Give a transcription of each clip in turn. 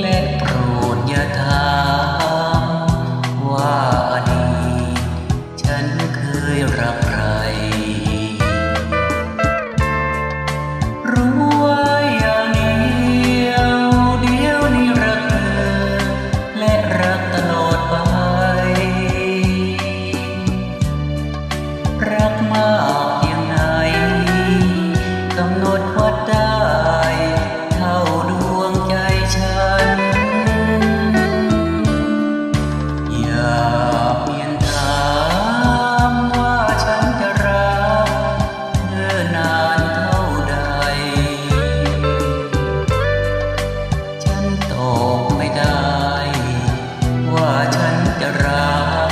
และโปรดอาถามว่าดีฉันเคยรักใคร รู้ว่าอย่างเดียวเดียวนี้รักเธอ และรักตลอดไป รักมา ฉันจะรัก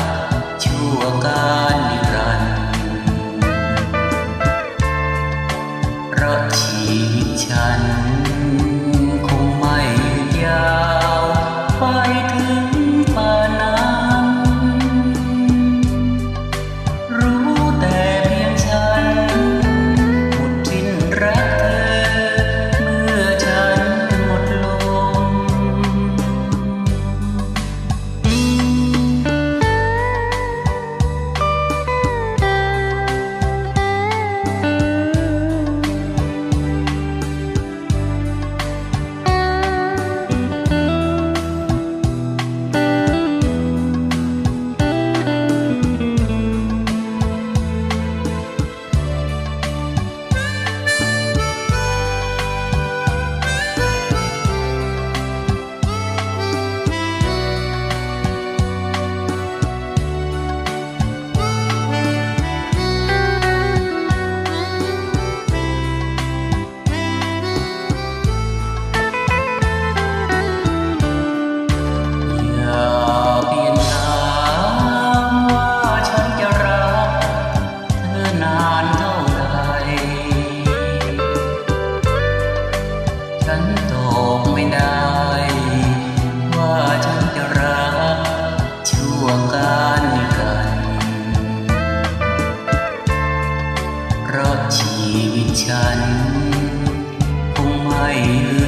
ชั่วการนิรันดร์เพราะชีวิตฉัน เ